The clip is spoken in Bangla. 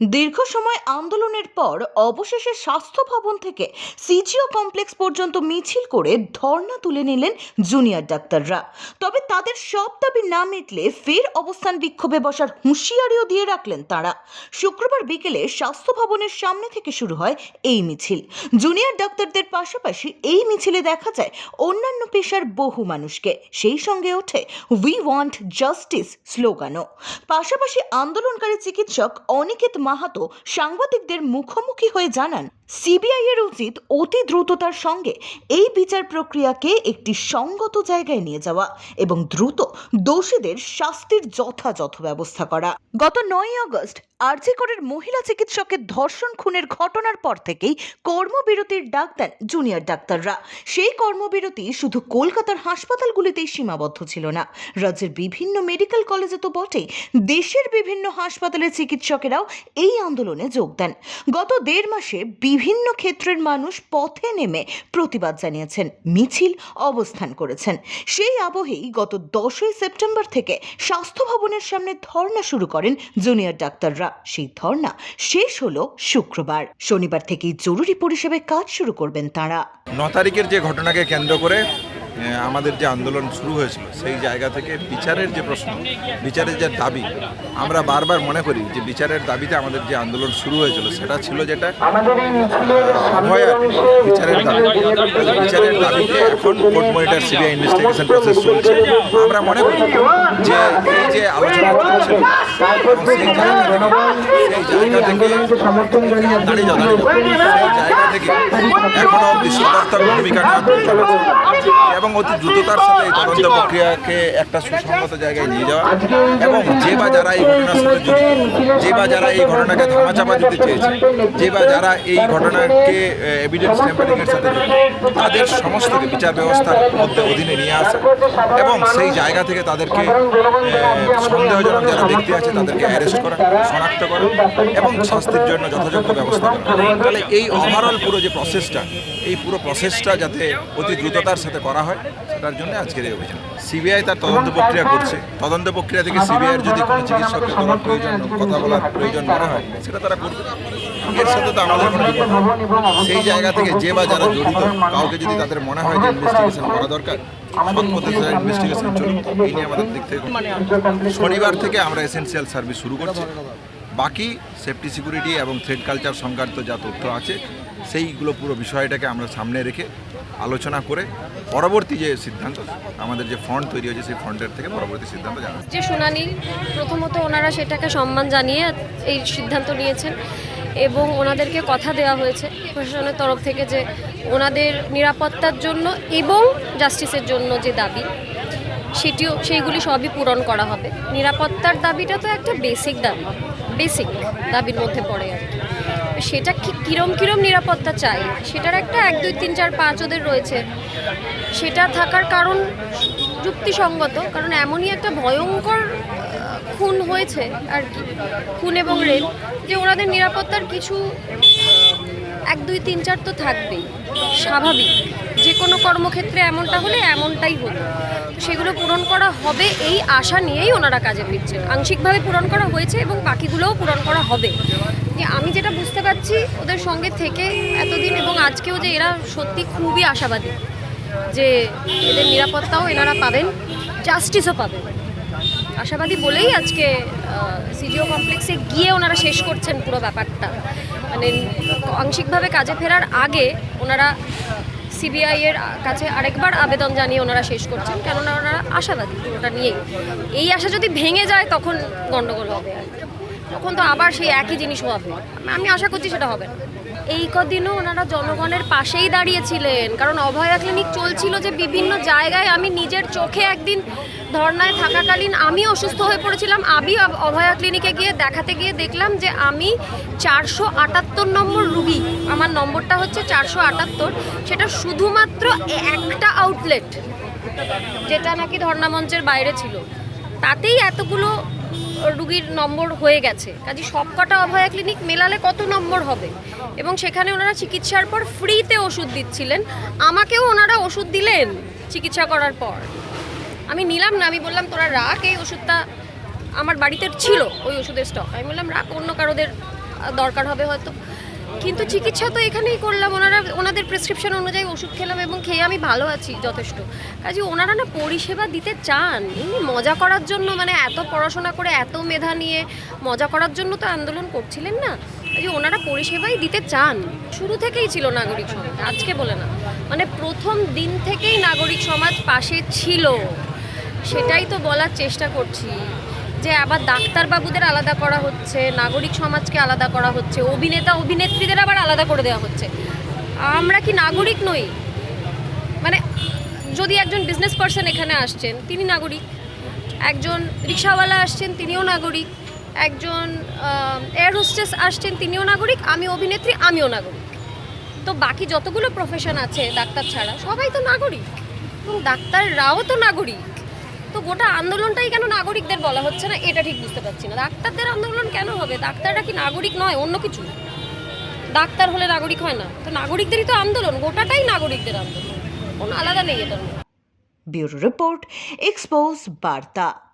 দীর্ঘ সময় আন্দোলনের পর অবশেষে স্বাস্থ্য ভবন থেকে সিজিও কমপ্লেক্স পর্যন্ত মিছিল করে ধর্ণা তুলে নিলেন জুনিয়র ডাক্তাররা। তবে তাদের সব দাবি না মিটলে ফের অবস্থান বিক্ষোভে বসার হুঁশিয়ারিও দিয়ে রাখলেন তারা। শুক্রবার বিকেলে স্বাস্থ্য ভবনের সামনে থেকে শুরু হয় এই মিছিল। জুনিয়র ডাক্তারদের পাশাপাশি এই মিছিলে দেখা যায় অন্যান্য পেশার বহু মানুষকে। সেই সঙ্গে ওঠে উই ওয়ান্ট জাস্টিস স্লোগানও। পাশাপাশি আন্দোলনকারী চিকিৎসক অনিকেত মাহাতো সাংবাদিকদের মুখোমুখি হয়ে জানান, সিবিআই এর উচিত অতি দ্রুততার সঙ্গে এই বিচার প্রক্রিয়াকে একটি সঙ্গত জায়গায় নিয়ে যাওয়া এবং দ্রুত দোষীদের শাস্তির যথাযথ ব্যবস্থা করা। গত নয় আগস্ট আরজিকরের মহিলা চিকিৎসকের ধর্ষণ খুনের ঘটনার পর থেকেই কর্মবিরতির ডাক দেন জুনিয়র ডাক্তাররা। সেই কর্মবিরতি শুধু কলকাতার হাসপাতালগুলিতেই সীমাবদ্ধ ছিল না, রাজ্যের বিভিন্ন মেডিকেল কলেজে তো বটেই। দেশের বিভিন্ন হাসপাতালের চিকিৎসকেরাও এই আন্দোলনে যোগ দেন। গত দেড় মাসে বিভিন্ন ক্ষেত্রের মানুষ পথে নেমে প্রতিবাদ জানিয়েছেন, মিছিল অবস্থান করেছেন। সেই আবহেই গত দশই সেপ্টেম্বর থেকে স্বাস্থ্য ভবনের সামনে ধর্না শুরু করেন জুনিয়র ডাক্তাররা। সেই ধর্ণা শেষ হলো শুক্রবার। শনিবার থেকেই জরুরি পরিষেবায় কাজ শুরু করবেন তারা। ন তারিখের যে ঘটনাকে কেন্দ্র করে আমাদের যে আন্দোলন শুরু হয়েছিল সেই জায়গা থেকে বিচারের যে প্রশ্ন বিচারের যে দাবি আমরা বারবার মনে করি যে বিচারের দাবিতে আমাদের যে আন্দোলন শুরু হয়েছিল সেটা ছিল যেটা বিচারের দাবি। বিচারের দাবিতে এখন court monitor CBI investigation process চলছে। আমরা মনে করি যে এই যে আলোচনা চলছে সেই জায়গা থেকে দাঁড়িয়ে সেই জায়গা এখনও অব্দি সদর্থক ভূমিকা নেওয়া এবং অতি দ্রুততার সাথে এই তদন্ত প্রক্রিয়াকে একটা সুসংগত জায়গায় নিয়ে যাওয়া এবং যে বা যারা এই ঘটনার সাথে জড়িত যে বা যারা এই ঘটনাকে ধামাচাপা দিতে চেয়েছে, যে বা যারা এই ঘটনাকে এভিডেন্স ট্যাম্পারিংয়ের সাথে তাদের সমস্তকে বিচার ব্যবস্থার মধ্যে অধীনে নিয়ে আসা এবং সেই জায়গা থেকে তাদেরকে সন্দেহজনক যারা ব্যক্তি আছে তাদেরকে অ্যারেস্ট করা, শনাক্ত করা এবং শাস্তির জন্য যথাযোগ্য ব্যবস্থা করা তাহলে এই ওভারঅল পুরো যে প্রসেসটা এই পুরো প্রসেসটা যাতে অতি দ্রুততার সাথে করা হয় সেটার জন্য আজকের এই অভিযান। সিবিআই তার তদন্ত প্রক্রিয়া করছে। তদন্ত প্রক্রিয়া থেকে সিবিআইয়ের যদি কোনো চিকিৎসককে কোনো প্রয়োজন কথা বলার প্রয়োজন মনে হয় সেটা তারা করবে। এর সাথে তো আমাদের কোনো সেই জায়গা থেকে যে বা যারা জড়িত কাউকে যদি তাদের মনে হয় যে ইনভেস্টিগেশন করা দরকার ইনভেস্টিগেশন চলুক এই নিয়ে আমাদের দিক থেকে শনিবার থেকে আমরা এসেনশিয়াল সার্ভিস শুরু করছি। বাকি সেফটি সিকিউরিটি এবং থ্রেড কালচার সংক্রান্ত যা তথ্য আছে সেইগুলো পুরো বিষয়টাকে আমরা সামনে রেখে আলোচনা করে পরবর্তী যে সিদ্ধান্ত, আমাদের যে ফন্ড তৈরি হয়েছে সেই ফন্ডের থেকে পরবর্তী সিদ্ধান্ত জানাব। যে শুনানি, প্রথমত ওনারা সেটাকে সম্মান জানিয়ে এই সিদ্ধান্ত নিয়েছেন এবং ওনাদেরকে কথা দেওয়া হয়েছে প্রশাসনের তরফ থেকে যে ওনাদের নিরাপত্তার জন্য এবং জাস্টিসের জন্য যে দাবি, সেটিও, সেইগুলি সবই পূরণ করা হবে। নিরাপত্তার দাবিটা তো একটা বেসিক দাবি বেসিক দাবির মধ্যে পড়ে আর কি। সেটা কিরম কিরম নিরাপত্তা চাই? সেটার একটা এক, দুই, তিন, চার, পাঁচ ওদের রয়েছে। সেটা থাকার কারণ যুক্তিসঙ্গত, কারণ এমনই একটা ভয়ঙ্কর খুন হয়েছে আর কি। খুন এবং রেল যে ওনাদের নিরাপত্তার কিছু এক, দুই, তিন, চার তো থাকবেই। স্বাভাবিক। যে কোনো কর্মক্ষেত্রে এমনটা হলে এমনটাই হতো সেগুলো পূরণ করা হবে এই আশা নিয়েই ওনারা কাজে ফিরছেন। আংশিকভাবে পূরণ করা হয়েছে এবং বাকিগুলোও পূরণ করা হবে। আমি যেটা বুঝতে পারছি, ওদের সঙ্গে থেকে এতদিন এবং আজকেও যে এরা সত্যি খুবই আশাবাদী যে এদের নিরাপত্তাও এনারা পাবেন, জাস্টিসও পাবেন। আশাবাদী বলেই আজকে সিজিও কমপ্লেক্সে গিয়ে ওনারা শেষ করছেন পুরো ব্যাপারটা। মানে আংশিকভাবে কাজে ফেরার আগে ওনারা সিবিআই এর কাছে আরেকবার আবেদন জানিয়ে ওনারা শেষ করছেন। কেননা ওনারা আশাবাদী ওটা নিয়েই। এই আশা যদি ভেঙে যায়, তখন গণ্ডগোল হবে। তখন তো আবার সেই একই জিনিস হবে। আমি আশা করছি সেটা হবে না। এই কদিনও ওনারা জনগণের পাশেই দাঁড়িয়েছিলেন। কারণ অভয়া ক্লিনিক চলছিল যে বিভিন্ন জায়গায় আমি নিজের চোখে একদিন ধর্নায় থাকাকালীন আমি অসুস্থ হয়ে পড়েছিলাম। আমি অভয়া ক্লিনিকে গিয়ে দেখাতে গিয়ে দেখলাম যে আমি চারশো আটাত্তর নম্বর রুগী। আমার নম্বরটা হচ্ছে চারশো আটাত্তর। সেটা শুধুমাত্র একটা আউটলেট যেটা নাকি ধর্ণা মঞ্চের বাইরে ছিল। তাতেই এতগুলো রুগীর নম্বর হয়ে গেছে। কাজে সবকটা অভয়া ক্লিনিক মেলালে কত নম্বর হবে? এবং সেখানে ওনারা চিকিৎসার পর ফ্রিতে ওষুধ দিচ্ছিলেন। আমাকেও ওনারা ওষুধ দিলেন চিকিৎসা করার পর। আমি নিলাম না, আমি বললাম, তোরা রাখ, এই ওষুধটা আমার বাড়িতে ছিল, ওই ওষুধের স্টক আমি বললাম, রাখ, অন্য কারোদের দরকার হবে হয়তো। কিন্তু চিকিৎসা তো এখানেই করলাম। ওনারা, ওনাদের প্রেসক্রিপশন অনুযায়ী ওষুধ খেলাম এবং খেয়ে আমি ভালো আছি যথেষ্ট। কাজে ওনারা না পরিষেবা দিতে চান। এমনি মজা করার জন্য মানে এত পড়াশোনা করে, এত মেধা নিয়ে মজা করার জন্য তো আন্দোলন করছিলেন না। কাজে ওনারা পরিষেবাই দিতে চান। শুরু থেকেই ছিল নাগরিক সমাজ, আজকে বলে না। মানে প্রথম দিন থেকেই নাগরিক সমাজ পাশে ছিল। সেটাই তো বলার চেষ্টা করছি। যে আবার ডাক্তারবাবুদের আলাদা করা হচ্ছে, নাগরিক সমাজকে আলাদা করা হচ্ছে, অভিনেতা, অভিনেত্রীদের আবার আলাদা করে দেওয়া হচ্ছে। আমরা কি নাগরিক নই? মানে যদি একজন বিজনেস পার্সন এখানে আসছেন, তিনি নাগরিক। একজন রিক্সাওয়ালা আসছেন, তিনিও নাগরিক। একজন এয়ার হোস্টেস আসছেন, তিনিও নাগরিক। আমি অভিনেত্রী, আমিও নাগরিক। তো বাকি যতগুলো প্রফেশন আছে ডাক্তার ছাড়া, সবাই তো নাগরিক। এবং ডাক্তাররাও তো নাগরিক। তো গোটা আন্দোলনটাই কেন নাগরিকদের বলা হচ্ছে না? এটা ঠিক বুঝতে পারছি না। ডাক্তারদের আন্দোলন কেন হবে? ডাক্তাররা কি নাগরিক নয়, অন্য কিছু? ডাক্তার হলে নাগরিক হয় না। তো নাগরিকদেরই তো আন্দোলন, গোটাটাই নাগরিকদের আন্দোলন। কোনো আলাদা নেই এটার ব্যুরো রিপোর্ট, এক্সপোজ বার্তা।